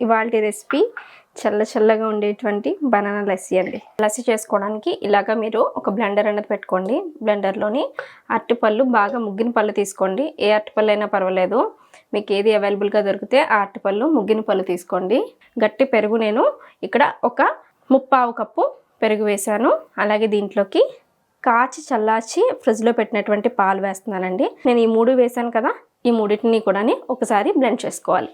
ఇవాళ రెసిపీ చల్ల చల్లగా ఉండేటువంటి బనానా లస్సీ అండి. లస్సీ చేసుకోవడానికి ఇలాగా మీరు ఒక బ్లెండర్ అనేది పెట్టుకోండి. బ్లెండర్లోని అరటిపళ్ళు బాగా ముగ్గిన పళ్ళు తీసుకోండి. ఏ అరటిపళ్ళు అయినా పర్వాలేదు. మీకు ఏది అవైలబుల్గా దొరికితే ఆ అరటిపళ్ళు ముగ్గిన పళ్ళు తీసుకోండి. గట్టి పెరుగు నేను ఇక్కడ ఒక ముప్పావు కప్పు పెరుగు వేశాను. అలాగే దీంట్లోకి కాచి చల్లార్చి ఫ్రిడ్జ్లో పెట్టినటువంటి పాలు వేస్తున్నానండి. నేను ఈ మూడు వేశాను కదా ఈ మూడింటిని కూడా ఒకసారి బ్లెండ్ చేసుకోవాలి.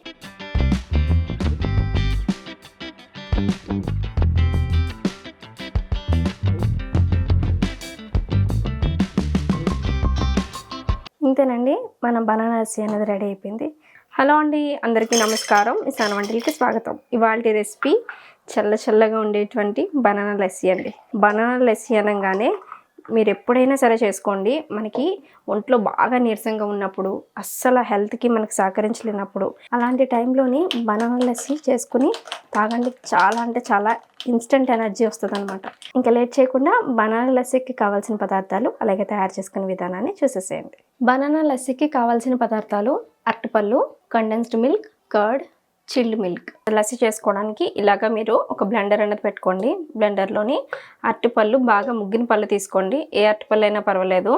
ఇంతేనండి మన బనానా లస్సీ అనేది రెడీ అయిపోయింది. హలో అండి అందరికీ నమస్కారం. ఈ సన వంటలకి స్వాగతం. ఇవాళ రెసిపీ చల్ల చల్లగా ఉండేటువంటి బనానా లస్సీ అండి. బనానా లస్సీ అనగానే మీరు ఎప్పుడైనా సరే చేసుకోండి. మనకి ఒంట్లో బాగా నీరసంగా ఉన్నప్పుడు అస్సలు హెల్త్కి మనకు సహకరించలేనప్పుడు అలాంటి టైంలోని బనానా లస్సీ చేసుకుని తాగండి. చాలా అంటే చాలా ఇన్స్టెంట్ ఎనర్జీ వస్తుంది అనమాట ఇంకా లేట్ చేయకుండా బనానా లస్సీకి కావాల్సిన పదార్థాలు అలాగే తయారు చేసుకునే విధానాన్ని చూసేసేయండి. బనానా లస్సీకి కావాల్సిన పదార్థాలు అరటిపళ్ళు condensed milk curd chilled milk. Lassi చేసుకోవడానికి ఇలాగా మీరు ఒక బ్లెండర్ అనేది పెట్టుకోండి. బ్లెండర్లోని అరటిపళ్ళు బాగా ముగ్గిన పళ్ళు తీసుకోండి. ఏ అరటిపళ్ళు అయినా పర్వాలేదు.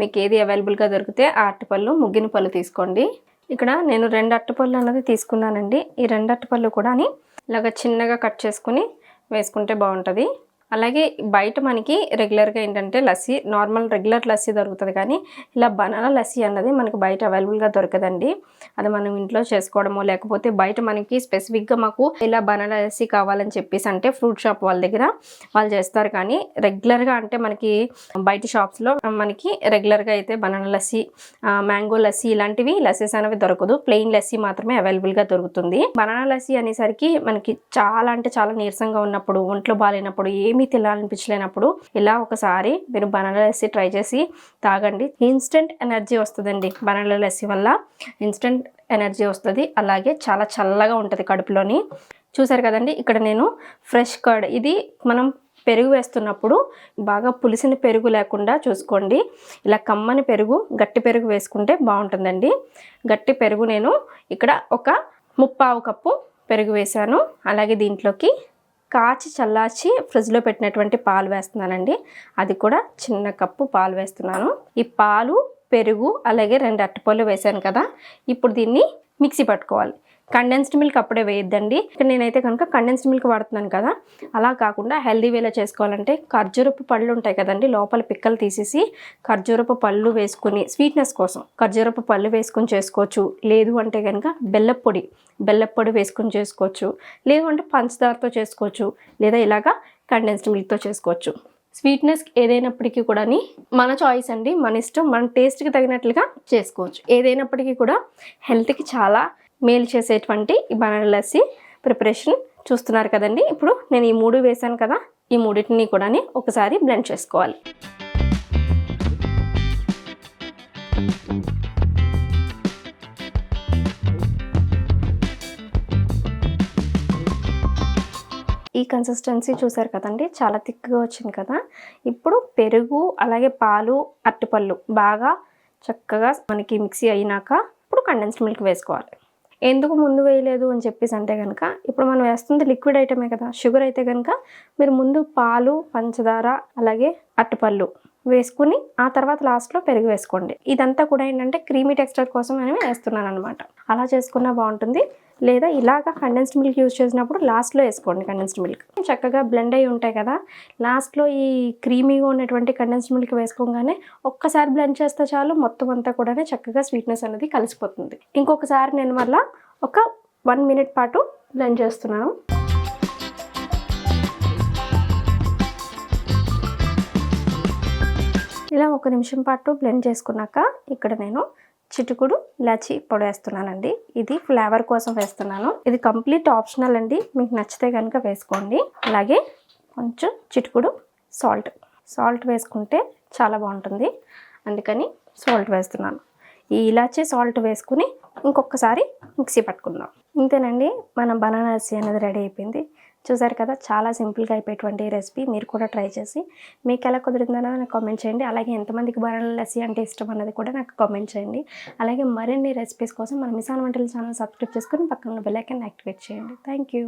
మీకు ఏది అవైలబుల్గా దొరికితే ఆ అరటిపళ్ళు ముగ్గిన పళ్ళు తీసుకోండి. ఇక్కడ నేను రెండు అరటిపళ్ళు అన్నది తీసుకున్నానండి. ఈ రెండు అరటిపళ్ళు కూడా ఇలాగ చిన్నగా కట్ చేసుకుని వేసుకుంటే బాగుంటుంది. అలాగే బయట మనకి రెగ్యులర్గా ఏంటంటే లస్సీ నార్మల్ రెగ్యులర్ లస్సీ దొరుకుతుంది. కానీ ఇలా బనానా లస్సీ అన్నది మనకి బయట అవైలబుల్గా దొరకదండి. అది మనం ఇంట్లో చేసుకోవడమో లేకపోతే బయట మనకి స్పెసిఫిక్గా మాకు ఇలా బనానా లస్సీ కావాలని చెప్పేసి అంటే ఫ్రూట్ షాప్ వాళ్ళ దగ్గర వాళ్ళు చేస్తారు. కానీ రెగ్యులర్గా అంటే మనకి బయట షాప్స్లో మనకి రెగ్యులర్గా అయితే బనానా లస్సీ మ్యాంగో లస్సీ ఇలాంటివి లస్సీస్ అనేవి దొరకదు. ప్లెయిన్ లస్సీ మాత్రమే అవైలబుల్గా దొరుకుతుంది. బనానా లస్సీ అనేసరికి మనకి చాలా అంటే చాలా నీరసంగా ఉన్నప్పుడు ఒంట్లో బాగాలేనప్పుడు ఏమి తినాలనిపించలేనప్పుడు ఇలా ఒకసారి మీరు బనానా లస్సీ ట్రై చేసి తాగండి. ఇన్స్టెంట్ ఎనర్జీ వస్తుందండి బనానా లస్సీ వల్ల. ఇన్స్టెంట్ ఎనర్జీ వస్తుంది. అలాగే చాలా చల్లగా ఉంటుంది కడుపులోని. చూసారు కదండి ఇక్కడ నేను ఫ్రెష్ కర్డ్. ఇది మనం పెరుగు వేస్తున్నప్పుడు బాగా పులిసిన పెరుగు లేకుండా చూసుకోండి. ఇలా కమ్మని పెరుగు గట్టి పెరుగు వేసుకుంటే బాగుంటుందండి. గట్టి పెరుగు నేను ఇక్కడ ఒక ముప్పావు కప్పు పెరుగు వేశాను. అలాగే దీంట్లోకి కాచి చల్లార్చి ఫ్రిడ్జ్లో పెట్టినటువంటి పాలు వేస్తున్నానండి. అది కూడా చిన్న కప్పు పాలు వేస్తున్నాను. ఈ పాలు పెరుగు అలాగే రెండు అట్టపళ్ళు వేశాను కదా. ఇప్పుడు దీన్ని మిక్సీ పట్టుకోవాలి. కండెన్స్డ్ మిల్క్ అప్పుడే వేయద్దండి. ఇక్కడ నేనైతే కనుక కండెన్స్డ్ మిల్క్ వాడుతున్నాను కదా. అలా కాకుండా హెల్దీ వేలో చేసుకోవాలంటే ఖర్జూరపు పళ్ళు ఉంటాయి కదండి లోపల పిక్కలు తీసేసి ఖర్జూరపు పళ్ళు వేసుకుని స్వీట్నెస్ కోసం ఖర్జూరపు పళ్ళు వేసుకుని చేసుకోవచ్చు. లేదు అంటే కనుక బెల్లపు పొడి బెల్లపు పొడి వేసుకుని చేసుకోవచ్చు. లేదు అంటే పంచదారతో చేసుకోవచ్చు లేదా ఇలాగా కండెన్స్డ్ మిల్క్తో చేసుకోవచ్చు. స్వీట్నెస్ ఏదైనప్పటికీ కూడా మన చాయిస్ అండి మన ఇష్టం మన టేస్ట్కి తగినట్లుగా చేసుకోవచ్చు. ఏదైనప్పటికీ కూడా హెల్త్కి చాలా మేలు చేసేటువంటి ఈ బనానా లస్సీ ప్రిపరేషన్ చూస్తున్నారు కదండి. ఇప్పుడు నేను ఈ మూడు వేసాను కదా ఈ మూడింటిని కూడా ఒకసారి బ్లెండ్ చేసుకోవాలి. ఈ కన్సిస్టెన్సీ చూసారు కదండి చాలా థిక్గా వచ్చింది కదా. ఇప్పుడు పెరుగు అలాగే పాలు అరటిపళ్ళు బాగా చక్కగా మనకి మిక్సీ అయినాక ఇప్పుడు కండెన్స్డ్ మిల్క్ వేసుకోవాలి. ఎందుకు ముందు వేయలేదు అని చెప్పేసి అంటే కనుక ఇప్పుడు మనం వేస్తుంది లిక్విడ్ ఐటమే కదా షుగర్ అయితే కనుక మీరు ముందు పాలు పంచదార అలాగే అరటిపళ్ళు వేసుకుని ఆ తర్వాత లాస్ట్లో పెరుగు వేసుకోండి. ఇదంతా కూడా ఏంటంటే క్రీమీ టెక్స్చర్ కోసం అని వేస్తున్నాను అనమాట అలా చేసుకున్నా బాగుంటుంది. లేదా ఇలాగా కండెన్స్డ్ మిల్క్ యూజ్ చేసినప్పుడు లాస్ట్లో వేసుకోండి కండెన్స్డ్ మిల్క్ చక్కగా బ్లెండ్ అయి ఉంటాయి కదా. లాస్ట్లో ఈ క్రీమీగా ఉన్నటువంటి కండెన్స్డ్ మిల్క్ వేసుకోగానే ఒక్కసారి బ్లెండ్ చేస్తే చాలు మొత్తం అంతా కూడా చక్కగా స్వీట్నెస్ అనేది కలిసిపోతుంది. ఇంకొకసారి నేను మళ్ళీ ఒక వన్ మినిట్ పాటు బ్లెండ్ చేస్తున్నాను. ఇలా ఒక నిమిషం పాటు బ్లెండ్ చేసుకున్నాక ఇక్కడ నేను చిటుకుడు ఇలాచి పొడి వేస్తున్నానండి. ఇది ఫ్లేవర్ కోసం వేస్తున్నాను. ఇది కంప్లీట్ ఆప్షనల్ అండి. మీకు నచ్చితే కనుక వేసుకోండి. అలాగే కొంచెం చిటుకుడు సాల్ట్ సాల్ట్ వేసుకుంటే చాలా బాగుంటుంది. అందుకని సాల్ట్ వేస్తున్నాను. ఈ ఇలాచి సాల్ట్ వేసుకుని ఇంకొకసారి మిక్సీ పట్టుకుందాం. ఇంతేనండి. మన బనానా లస్సీ అనేది రెడీ అయిపోయింది. చూసారు కదా చాలా సింపుల్గా అయిపోయేటువంటి రెసిపీ మీరు కూడా ట్రై చేసి మీకు ఎలా కుదిరిందనో నాకు కామెంట్ చేయండి. అలాగే ఎంతమందికి బనానా లస్సీ అంటే ఇష్టం అన్నది కూడా నాకు కామెంట్ చేయండి. అలాగే మరిన్ని రెసిపీస్ కోసం మన మిసాన్ వంటల ఛానల్ సబ్స్క్రైబ్ చేసుకుని పక్కన బెల్ ఐకన్ యాక్టివేట్ చేయండి. Thank you